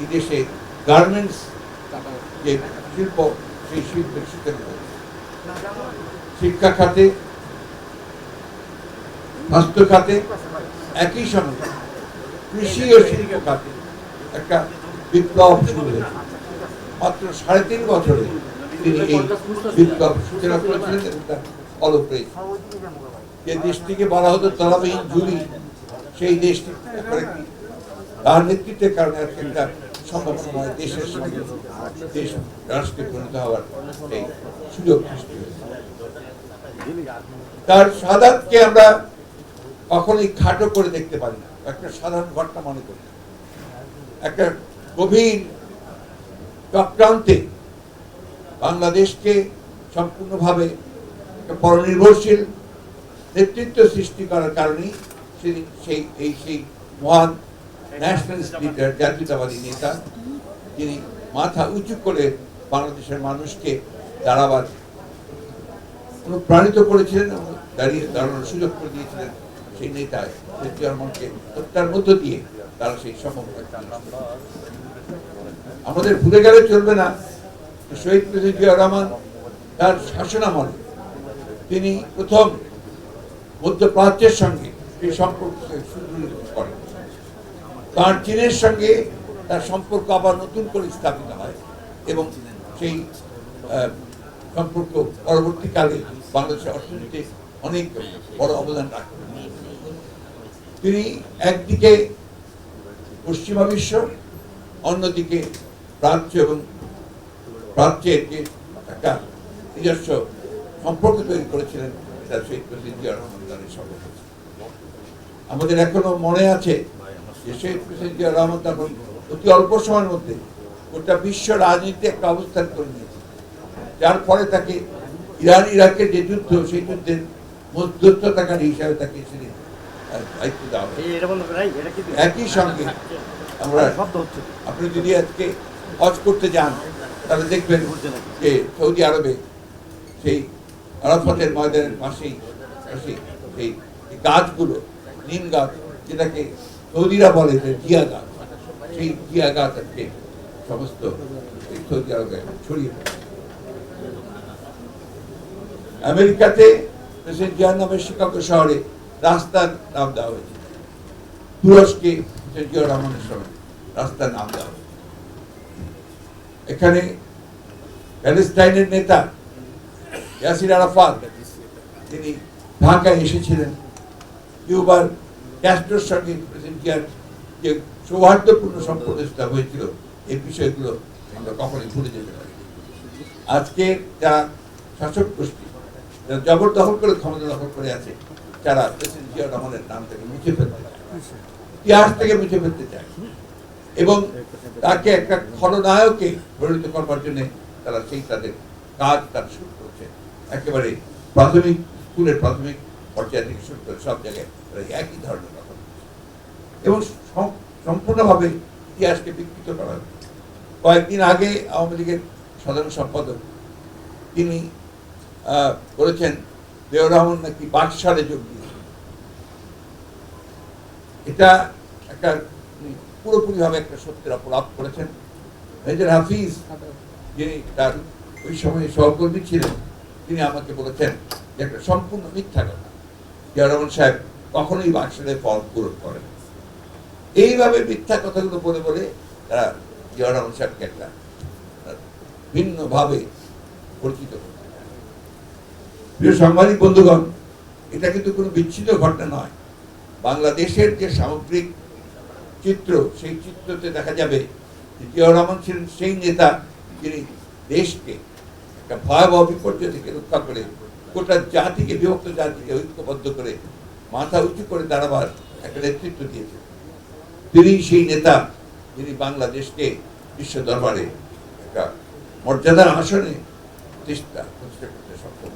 এই দেশে গার্মেন্টস যে শিল্প, সেই শিল্পের করেছে শিক্ষা খাতে, স্বাস্থ্য খাতে, একই সঙ্গে কৃষি ও শিল্প খাতে একটা বিপ্লব শুরু হয়েছে। মাত্র সাড়ে তিন বছরে তিনি এই বিপ্লব সূচনা করেছিলেন এবং তার ফল যে দেশটিকে বলা হতো তলাবিহীন ঝুলি, সেই দেশটি তার নেতৃত্বের কারণে আজকে দেশের সঙ্গে দেশ রাষ্ট্রে পরিণত হওয়ার এই সুযোগ সৃষ্টি তার সাদাতকে আমরা কখনোই খাটো করে দেখতে পারি না। একটা সাধারণ ঘটনা মনে করি। একটা গভীর চক্রান্তে বাংলাদেশকে সম্পূর্ণভাবে পরনির্ভরশীল নেতৃত্ব সৃষ্টি করার কারণেই সেদিন সেই, এই সেই মহান ন্যাশনালিস্ট লিডার জাতীয়তাবাদী নেতা, যিনি মাথা উঁচু করে বাংলাদেশের মানুষকে দাঁড়াবার অনুপ্রাণিত করেছিলেন এবং দাঁড়িয়ে দাঁড়ানোর সুযোগ করে দিয়েছিলেন, সেই নেতা সত্যি রহমানকে হত্যার মধ্য দিয়ে তারা সেই সম্ভব আমাদের ভুলে গেলে চলবে না শহীদ প্রেসিডেন্ট জিয়া রহমান তার শাসনামলে তিনি প্রথম মধ্যপ্রাচ্যের সঙ্গে এই করেন তার চীনের সঙ্গে তার সম্পর্ক আবার নতুন করে স্থাপিত হয় এবং সেই সম্পর্ক পরবর্তীকালে বাংলাদেশের অর্থনীতিতে অনেক বড় অবদান রাখেন তিনি একদিকে পশ্চিমা বিশ্ব, অন্যদিকে প্রাচ্য এবং প্রাচ্যের যে একটা নিজস্ব সম্পর্ক তৈরি করেছিলেন এটা শহীদ প্রেসিডেন্ট জিয়া রহমান আমাদের এখনও মনে আছে যে জিয়া রহমান তখন অতি অল্প সময়ের মধ্যে গোটা বিশ্ব রাজনীতি একটা অবস্থান করে নিয়েছে। যার ফলে তাকে ইরান ইরাকের যে যুদ্ধ সেই যুদ্ধের মধ্যস্থতাকারী হিসাবে তাকে সেদিন দায়িত্ব দেওয়া? একই সঙ্গে আমরা আপনি যদি আজকে হজ করতে যান তাহলে দেখবেন যে সৌদি আরবে সেই আরাফাতের ময়দানের পাশেই পাশেই সেই গাছগুলো নিম গাছ যেটাকে সৌদিরা বলে যে জিয়া গাছ সেই জিয়া গাছ আজকে সমস্ত সৌদি আরবে ছড়িয়ে আমেরিকাতে প্রেসিডেন্ট নামে শিকাগো শহরে রাস্তার নাম দেওয়া হয়েছে। তুরস্কে জিয়া রহমানের সময় রাস্তার নাম দেওয়া হয়েছে। এখানে প্যালেস্টাইনের নেতা ইয়াসির আরাফাত, তিনি ঢাকায় এসেছিলেন। কিউবার ক্যাস্ট্রোর সঙ্গে প্রেসিডেন্ট যে সৌহার্দ্যপূর্ণ সম্পর্ক স্থাপন হয়েছিল, এই বিষয়গুলো আমরা কখনোই ভুলে যেতে পারি। আজকে যা শাসক গোষ্ঠী যারা জবরদখল করে ক্ষমতা দখল করে আছে যারা প্রেসিডেন্ট জিয়া রহমানের নাম থেকে মুছে ফেলতে চায়। ইতিহাস থেকে মুছে ফেলতে চায়। এবং তাকে একটা খলনায়কে পরিণত করবার জন্য তারা সেই তাদের কাজ তারা শুরু করছে। একেবারে প্রাথমিক, স্কুলের প্রাথমিক পর্যায় থেকে শুরু করে সব জায়গায় একই ধরনের কথা এবং সম- সম্পূর্ণভাবে ইতিহাসকে বিকৃত করা হচ্ছে কয়েকদিন আগে আওয়ামী লীগের সাধারণ সম্পাদক তিনি বলেছেন দেওয়ার রহমান নাকি বাকশালে যোগ দিয়েছেন। এটা একটা পুরোপুরিভাবে একটা সত্যের অপরাধ করেছেন। মেজর হাফিজ যিনি তার ওই সময় সহকর্মী ছিলেন তিনি আমাকে বলেছেন যে একটা সম্পূর্ণ মিথ্যা কথা। জিয়া রহমান সাহেব কখনোই বাকশালে ফল পূরণ করেন এইভাবে মিথ্যা কথাগুলো বলে বলে তারা জিয়া সাহেবকে একটা ভিন্নভাবে পরিচিত প্রিয় সাংবাদিক বন্ধুগণ, এটা কিন্তু কোনো বিচ্ছিন্ন ঘটনা নয়। বাংলাদেশের যে সামগ্রিক চিত্র, সেই চিত্রতে দেখা যাবে জিয়াউর ছিলেন সেই নেতা যিনি দেশকে একটা ভয়াবহ বিপর্যয় থেকে রক্ষা করে গোটা জাতিকে, বিভক্ত জাতিকে ঐক্যবদ্ধ করে, মাথা উঁচু করে দাঁড়াবার একটা নেতৃত্ব দিয়েছেন তিনি সেই নেতা যিনি বাংলাদেশকে বিশ্ব দরবারে একটা মর্যাদার আসনে চেষ্টা প্রতিষ্ঠা করতে সক্ষম